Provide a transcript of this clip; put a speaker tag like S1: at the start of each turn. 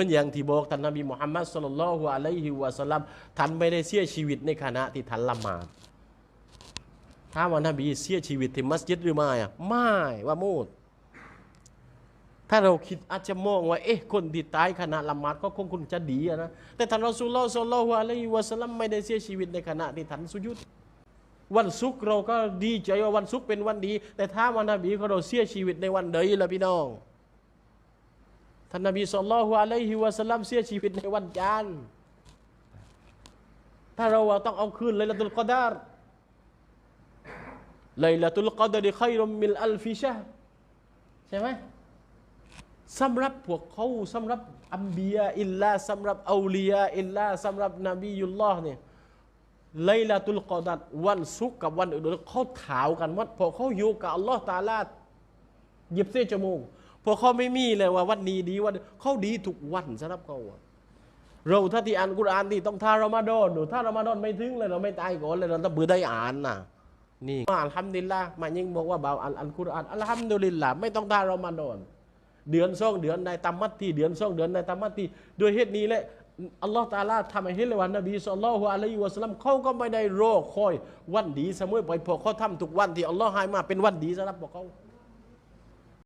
S1: มันอย่างที่บอกท่านนบีมุฮัมมัดสุลลัลฮุอะลัยฮิวะสัลลัมท่านไม่ได้เสียชีวิตในขณะที่ท่านละหมาดถ้ามว่านบีเสียชีวิตที่มัสยิดหรือไม่อะไม่ว่ามูดถ้าเราคิดอาจจะมองว่าเอ๊ะคนที่ตายขณะละหมาดก็คงคงจะดีนะแต่ท่านรอซูลลอฮ์ศ็อลลัลฮุอะลัยฮิวะสัลลัมไม่ได้เสียชีวิตในขณะที่ท่านสุยุดวันศุกร์เราก็ดีใจว่าวันศุกร์เป็นวันดี แต่ถ้าวันนบีเขาเราเสียชีวิตในวันใดล่ะพี่น้อง ท่านนบีศ็อลลัลลอะลัยฮิวะสัลลัมเสียชีวิตในวันจันทร์ถ้าเราต้องเอาคืนเลยละตุลกอดารเลยละตุลกอดาริขัยรุมมิลอัลฟิชะใช่ไหมสำหรับพวกเขาสำหรับอัมบียาอิลลาสำหรับอาลียาอิลลาสำหรับนบียุลลอฮ์เนี่ยไลลาตุลกอดัดวันศุกร์กับวันอื่นๆเขาถาวกันว่าพอเขาอยู่กับอัลลอฮ์ตาลาหยิบเส้นจมูก พอเขาไม่มีเลยว่าวันนี้ดีวันเขาดีทุกวันสำหรับเขาเราถ้าที่อ่านกุรอานที่ต้องทารอมาดอนหรือถ้ารอมาดอนไม่ถึงเลยเราไม่ตายก่อนเลยเราต้องบือได้อ่านน่ะนี่อัลฮัมดุลิลละมายิ่งบอกว่าบ่าวอ่านอัลกุรอานอัลฮัมดุลิลละไม่ต้องทารอมาดอนเดือนสองเดือนในตามมัตตีเดือนสองเดือนในตามมัตตีด้วยเหตุนี้แหละอัลลอฮฺตาลาทำให้เห็นเลยว่านบีสุลต่านละฮ์อะลัยฮิวะสัลลัมเขาก็ไม่ได้โรอคอย วันดีเสมอไปพอเขาทำทุกวันที่อัลลอฮ์ให้มาเป็นวันดีสำหรับพวกเขา